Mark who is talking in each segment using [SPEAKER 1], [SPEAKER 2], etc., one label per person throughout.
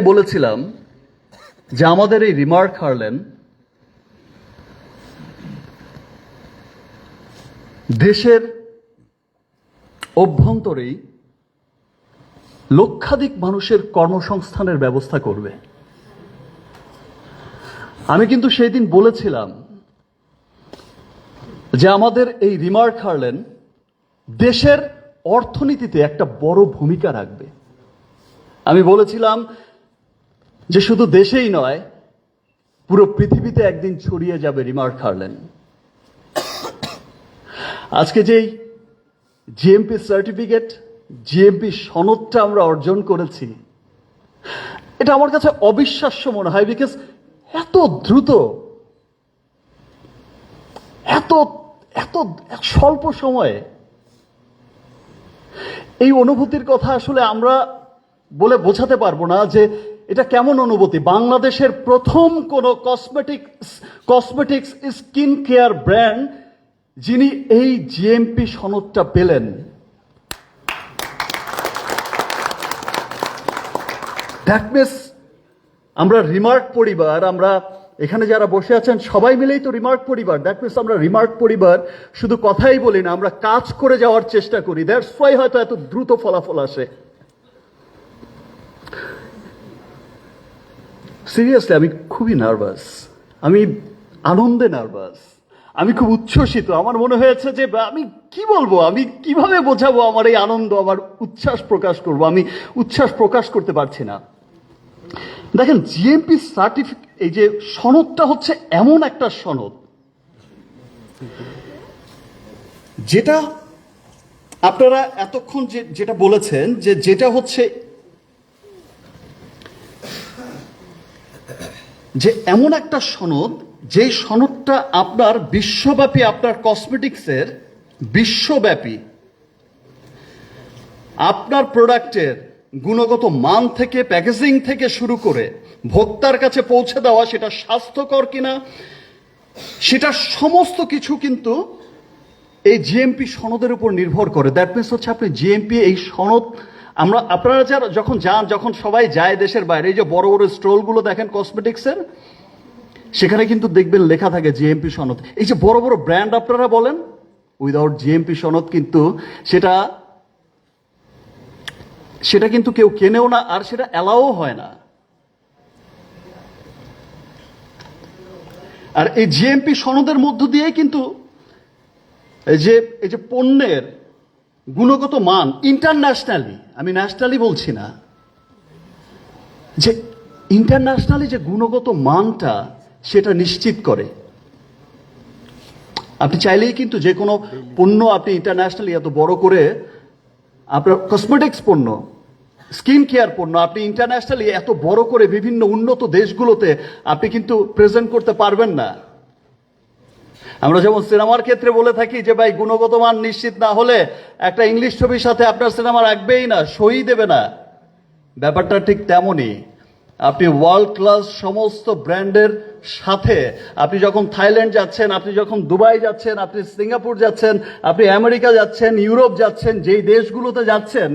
[SPEAKER 1] বলেছিলাম যে আমাদের এই রিমার্ক হারলেন দেশের অভ্যন্তরেই লক্ষাধিক মানুষের কর্মসংস্থানের ব্যবস্থা করবে। আমি কিন্তু সেই দিন বলেছিলাম যে আমাদের এই রিমার্ক হারলেন দেশের অর্থনীতিতে একটা বড় ভূমিকা রাখবে। আমি বলেছিলাম যে শুধু দেশেই নয়, পুরো পৃথিবীতে একদিন ছড়িয়ে যাবে রিমার্ক হারলেন। আজকে যেই জিএমপি সার্টিফিকেট জিএমপি সনদটা আমরা অর্জন করেছি, এটা আমার কাছে অবিশ্বাস্য মনে হয় বিকজ এত দ্রুত, এত এত স্বল্প সময়ে এই অনুভূতির কথা আসলে আমরা বলে বোঝাতে পারব না যে এটা কেমন অনুভূতি? বাংলাদেশের প্রথম কোন cosmetics cosmetics skin care brand যিনি এই জিএমপি সনদটা পেলেন। দ্যাট মিনস আমরা রিমার্ক পরিবার, আমরা এখানে যারা বসে আছেন, সবাই মিলেই তো রিমার্ক পরিবার। দ্যাট মিনস আমরা রিমার্ক পরিবার, শুধু কথাই বলি না, আমরা কাজ করে যাওয়ার চেষ্টা করি। দ্যাটস ওয়াই হয়তো এত দ্রুত ফলাফল আসে। সিরিয়াসলি আমি খুবই নার্ভাস আমি আনন্দে নার্ভাস আমি খুব উচ্ছ্বসিত। আমার মনে হয়েছে যে, আমি কি বলব? আমি কীভাবে বোঝাবো আমার এই আনন্দ, আমার উচ্ছ্বাস প্রকাশ করব? আমি উচ্ছ্বাস প্রকাশ করতে পারছি না। দেখেন জিএমপি সার্টিফিকেট এই যে সনদটা হচ্ছে এমন একটা সনদ। যেটা আপনারা এতক্ষণ যে, যেটা বলেছেন যে, যেটা হচ্ছে যে এমন একটা সনদ যে সনদটা আপনার বিশ্বব্যাপী, আপনার কসমেটিক্সের বিশ্বব্যাপী। আপনার প্রোডাক্টের গুণগত মান থেকে, প্যাকেজিং থেকে শুরু করে ভোক্তার কাছে পৌঁছে দেওয়া সেটা স্বাস্থ্যকর কিনা, সেটা সমস্ত কিছু কিন্তু এই জিএমপি সনদের উপর নির্ভর করে। দ্যাট মিনস হচ্ছে আপনি জিএমপি এই সনদ আমরা, আপনারা যারা যখন যান, যখন সবাই যায় দেশের বাইরে, এই যে বড় বড় স্টলগুলো দেখেন কসমেটিক্সের সেখানে কিন্তু দেখবেন লেখা থাকে জিএমপি সনদ। এই যে বড় বড় ব্র্যান্ড আপনারা বলেন উইদাউট জিএমপি সনদ কিন্তু সেটা সেটা কিন্তু কেউ কেনেও না, আর সেটা অ্যালাও হয় না। আর এই জিএমপি সনদের মধ্য দিয়ে কিন্তু এই যে এই যে পণ্যের গুণগত মান ইন্টারন্যাশনালি আমি ন্যাশনালি বলছি না, যে ইন্টারন্যাশনালি যে গুণগত মানটা সেটা নিশ্চিত করে। আপনি চাইলেই কিন্তু যে কোনো পণ্য আপনি ইন্টারন্যাশনালি এত বড় করে, আপনার কসমেটিক্স পণ্য স্কিন কেয়ার পণ্য, আপনি ইন্টারন্যাশনালি এত বড় করে বিভিন্ন উন্নত দেশগুলোতে আপনি কিন্তু প্রেজেন্ট করতে পারবেন না। আমরা যেমন সিনেমার ক্ষেত্রে বলে থাকি যে, ভাই, গুণগত মান নিশ্চিত না হলে একটা ইংলিশ ছবির সাথে আপনার সিনেমা রাখবেই না, সই দেবে না। ব্যাপারটা ঠিক তেমনই। আপনি ওয়ার্ল্ড ক্লাস সমস্ত ব্র্যান্ডের সাথে আপনি যখন থাইল্যান্ড যাচ্ছেন, আপনি যখন দুবাই যাচ্ছেন, আপনি সিঙ্গাপুর যাচ্ছেন, আপনি আমেরিকা যাচ্ছেন, ইউরোপ যাচ্ছেন, যেই দেশগুলোতে যাচ্ছেন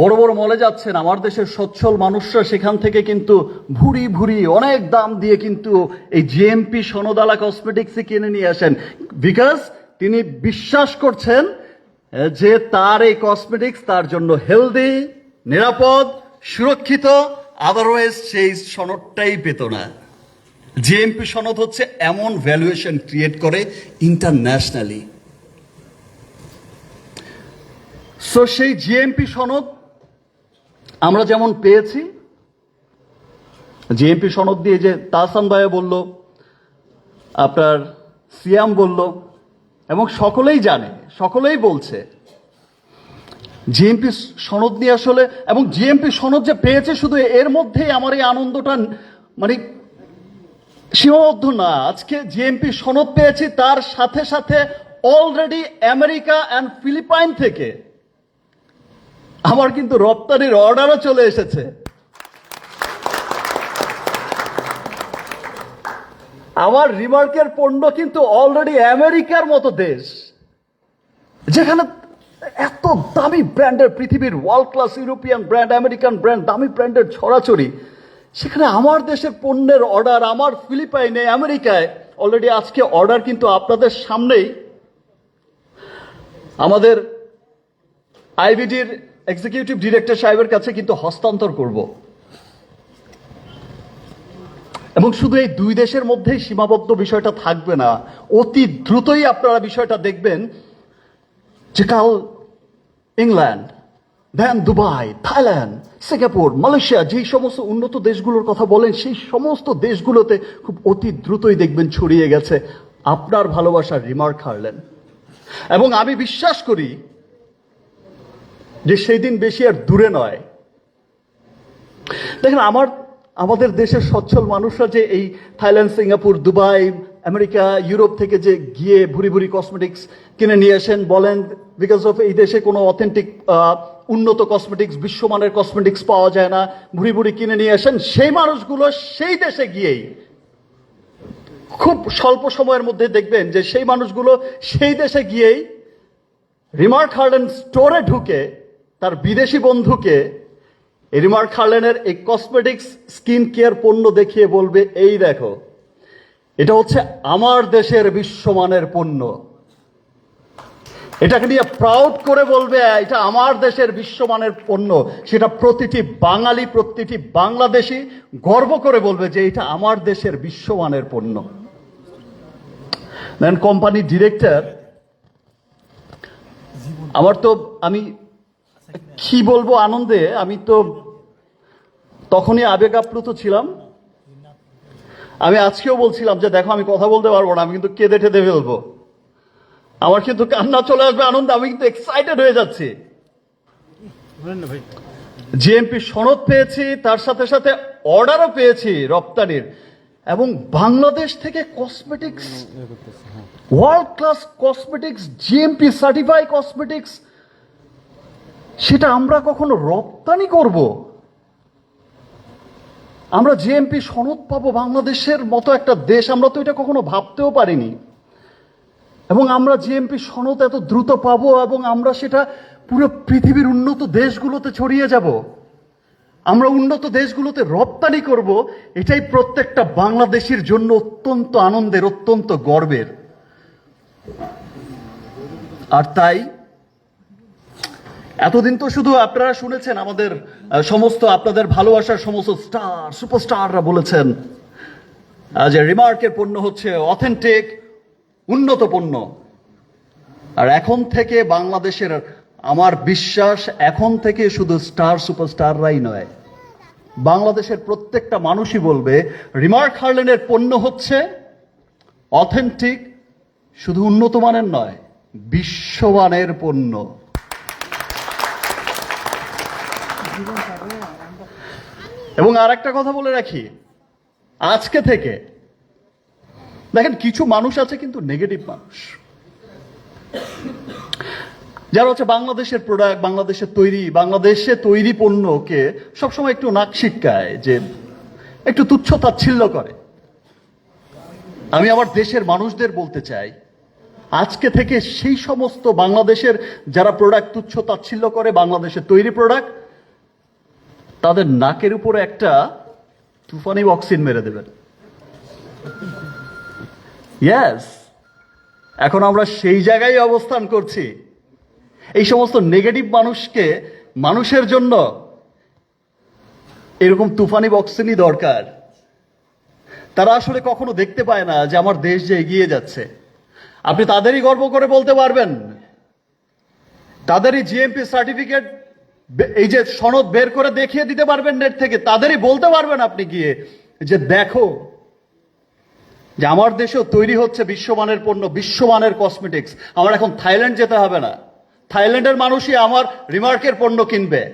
[SPEAKER 1] বড় বড় মলে যাচ্ছেন, আমার দেশের সচ্ছল মানুষরা সেখান থেকে কিন্তু ভুরি ভুরি অনেক দাম দিয়ে কিন্তু এই জিএমপি সোনদালা কসমেটিক্সে কিনে নিয়ে আসেন। বিকজ তিনি বিশ্বাস করছেন যে তার এই কসমেটিক্স তার জন্য হেলদি নিরাপদ, সুরক্ষিত আদারওয়াইজ সেই সনদটাই পেত না। জিএমপি সনদ হচ্ছে এমন ভ্যালুয়েশন ক্রিয়েট করে ইন্টারন্যাশনালি সো সেই জিএমপি সনদ আমরা যেমন পেয়েছি জিএমপি সনদ দিয়ে যে তাহসান ভাইয়া বলল, আপনার সিয়াম বলল, এবং সকলেই জানে, সকলেই বলছে জিএমপি সনদ নিয়ে আসলে, এবং জিএমপি সনদ যে পেয়েছে শুধু এর মধ্যেই আমার এই আনন্দটা মানে সীমাবদ্ধ না। আজকে জিএমপি সনদ পেয়েছি, তার সাথে সাথে অলরেডি আমেরিকা অ্যান্ড ফিলিপাইন থেকে আমার কিন্তু রপ্তানির অর্ডারও চলে এসেছে। আমার রিমার্কের পণ্য কিন্তু অলরেডি আমেরিকার মতো দেশ, যেখানে এত দামি ব্র্যান্ডের পৃথিবীর world class European brand American brand দামি ব্র্যান্ডের ছড়াছড়ি, সেখানে আমার দেশের পণ্যের অর্ডার আমার ফিলিপাইনে আমেরিকায় অলরেডি আজকে অর্ডার কিন্তু আপনাদের সামনেই। আমাদের আইবিডির এক্সিকিউটিভ ডিরেক্টর সাহেবের কাছে কিন্তু হস্তান্তর করব। এবং শুধু এই দুই দেশের মধ্যেই সীমাবদ্ধ বিষয়টা থাকবে না, অতি দ্রুতই আপনারা বিষয়টা দেখবেন যে কাল England then Dubai, Thailand, Singapore, Malaysia যেই সমস্ত উন্নত দেশগুলোর কথা বলেন, সেই সমস্ত দেশগুলোতে খুব অতি দ্রুতই দেখবেন ছড়িয়ে গেছে। আপনার ভালোবাসার রিমার্ক হারলেন। এবং আমি বিশ্বাস করি যে সেই দিন বেশি আর দূরে নয়। দেখেন, আমার, আমাদের দেশের সচ্ছল মানুষরা যে এই Thailand, Singapore, Dubai, America, Europe থেকে যে গিয়ে ভুরি ভুরি কসমেটিক্স কিনে নিয়ে আসেন, বলেন বিকজ অফ এই দেশে কোনো অথেন্টিক উন্নত কসমেটিক্স বিশ্বমানের কসমেটিক্স পাওয়া যায় না, ভুরি ভুরি কিনে নিয়ে আসেন, সেই মানুষগুলো সেই দেশে গিয়েই খুব স্বল্প সময়ের মধ্যে দেখবেন যে সেই মানুষগুলো সেই দেশে গিয়েই রিমার্ক হার্ডেন স্টোরে ঢুকে তার বিদেশি বন্ধুকে এই রিমার্ক হার্লেনের এই কসমেটিক্স স্কিন কেয়ার পণ্য দেখিয়ে বলবে, এই দেখো, এটা হচ্ছে আমার দেশের বিশ্বমানের পণ্য। এটাকে নিয়ে প্রাউড করে বলবে, এটা আমার দেশের বিশ্বমানের পণ্য। সেটা প্রতিটি বাঙালি, প্রতিটি বাংলাদেশি গর্ব করে বলবে যে এটা আমার দেশের বিশ্বমানের পণ্য। দেন কোম্পানি ডিরেক্টর আমার তো আমি কি বলব আনন্দে? আমি তো তখনই আবেগ আপ্লুত ছিলাম। আমি আজকেও বলছিলাম যে দেখো আমি কথা বলতে পারব না আমি কিন্তু কেঁদে টেঁদে ফেলব। আমার কিন্তু কান্না চলে আসবে আনন্দে আমি কিন্তু এক্সাইটেড হয়ে যাচ্ছি। জিএমপি সনদ পেয়েছি তার সাথে সাথে অর্ডারও পেয়েছি রপ্তানির। এবং বাংলাদেশ থেকে cosmetics world class cosmetics GMP certify cosmetics সেটা আমরা কখনো রপ্তানি করব? আমরা জিএমপি সনদ পাবো বাংলাদেশের মতো একটা দেশ, আমরা তো এটা কখনো ভাবতেও পারিনি। এবং আমরা জিএমপি সনদ এত দ্রুত পাবো এবং আমরা সেটা পুরো পৃথিবীর উন্নত দেশগুলোতে ছড়িয়ে যাব। আমরা উন্নত দেশগুলোতে রপ্তানি করব, এটাই প্রত্যেকটা বাংলাদেশির জন্য অত্যন্ত আনন্দের, অত্যন্ত গর্বের। আর তাই এতদিন তো শুধু আপনারা শুনেছেন আমাদের সমস্ত আপনাদের ভালোবাসার সমস্ত স্টার, সুপারস্টাররা বলেছেন যে রিমার্কের পণ্য হচ্ছে অথেন্টিক, উন্নত পণ্য। আর এখন থেকে বাংলাদেশের আমার বিশ্বাস, এখন থেকে শুধু স্টার, সুপারস্টাররাই নয়, বাংলাদেশের প্রত্যেকটা মানুষই বলবে, রিমার্ক হার্লেনের পণ্য হচ্ছে অথেন্টিক, শুধু উন্নত মানের নয়, বিশ্বমানের পণ্য। এবং আর একটা কথা বলে রাখি, আজকে থেকে, দেখেন কিছু মানুষ আছে কিন্তু নেগেটিভ মানুষ। যারা হচ্ছে বাংলাদেশের প্রোডাক্ট বাংলাদেশের তৈরি, বাংলাদেশে তৈরি পণ্যকে সবসময় একটু নাক শিক্ষায় যে একটু তুচ্ছ তাচ্ছিল্য করে। আমি আমার দেশের মানুষদের বলতে চাই, আজকে থেকে সেই সমস্ত বাংলাদেশের যারা প্রোডাক্ট তুচ্ছ তাচ্ছিল্য করে, বাংলাদেশের তৈরি প্রোডাক্ট তাদের নাকের উপরে একটা তুফানি অক্সিন মেরে দেবেন। ইয়েস এখন আমরা সেই জায়গায় অবস্থান করছি। এই সমস্ত নেগেটিভ মানুষকে, মানুষের জন্য এরকম তুফানি বক্সিনই দরকার। তারা আসলে কখনো দেখতে পায় না যে আমার দেশ যে এগিয়ে যাচ্ছে। আপনি তাদেরই গর্ব করে বলতে পারবেন। তাদেরই জিএমপি সার্টিফিকেট এই যে সনদ বের করে দেখিয়ে দিতে পারবেন নেট থেকে, তাদেরই বলতে পারবেন আপনি গিয়ে যে দেখো যে আমার দেশেও তৈরি হচ্ছে বিশ্বমানের পণ্য, বিশ্বমানের কসমেটিক্স আমার এখন থাইল্যান্ড যেতে হবে না। থাইল্যান্ডের মানুষই আমার রিমার্কের পণ্য কিনবে।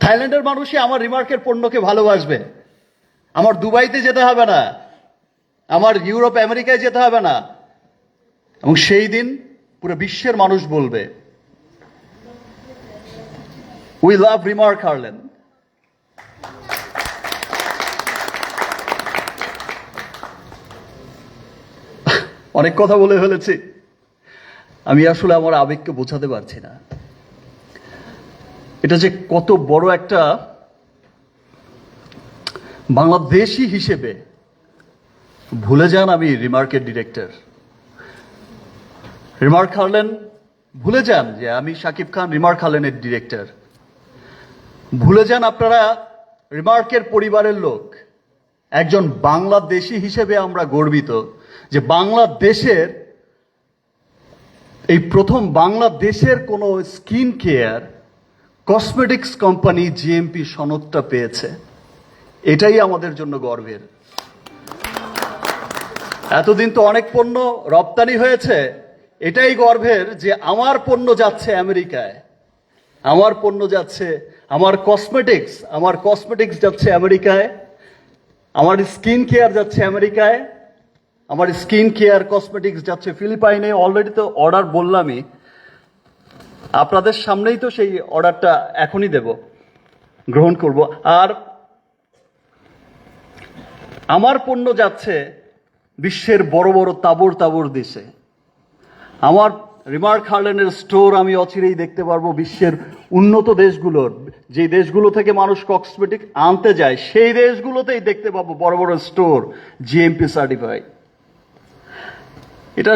[SPEAKER 1] থাইল্যান্ডের মানুষই আমার রিমার্কের পণ্যকে ভালোবাসবে। আমার দুবাইতে যেতে হবে না। আমার ইউরোপ, আমেরিকায় যেতে হবে না। এবং সেই দিন পুরো বিশ্বের মানুষ বলবে উই লাভ রিমার্ক হারলেন অনেক কথা বলে ফেলেছি। আমি আসলে আমার আবেগকে বোঝাতে পারছি না। এটা যে কত বড় একটা বাংলাদেশি হিসেবে ভুলে যান আমি রিমার্কের ডিরেক্টর। রিমার্ক হারলেন ভুলে যান যে আমি শাকিব খান, রিমার্ক হারলেনের ডিরেক্টর। ভুলে যান আপনারা, রিমার্কের পরিবারের লোক। একজন বাংলাদেশি হিসেবে আমরা গর্বিত যে বাংলাদেশের এই প্রথম বাংলাদেশের কোনো skin care, cosmetics company GMP সনদটা পেয়েছে। এটাই আমাদের জন্য গর্বের। এতদিন তো অনেক পণ্য রপ্তানি হয়েছে। এটাই গর্বের যে আমার পণ্য যাচ্ছে আমেরিকায়। আমার পণ্য যাচ্ছে আমার কসমেটিক্স আমার কসমেটিক্স যাচ্ছে আমেরিকায়, আমার স্কিন কেয়ার যাচ্ছে আমেরিকায়, আমার স্কিন কেয়ার কসমেটিক্স যাচ্ছে ফিলিপাইনে অলরেডি তো অর্ডার বললামই। আপনাদের সামনেই তো সেই অর্ডারটা এখনই দেব, গ্রহণ করব। আর আমার পণ্য যাচ্ছে বিশ্বের বড় বড় তাবর তাবর দেশে। আমার রিমার্ক হার্লেনের স্টোর আমি অচিরেই দেখতে পারব বিশ্বের উন্নত দেশগুলোর। যে দেশগুলো থেকে মানুষ কক্সমেটিক আনতে যায়, সেই দেশগুলোতেই দেখতে পাবো বড় বড় স্টোর জিএমপি সার্টিফাই এটা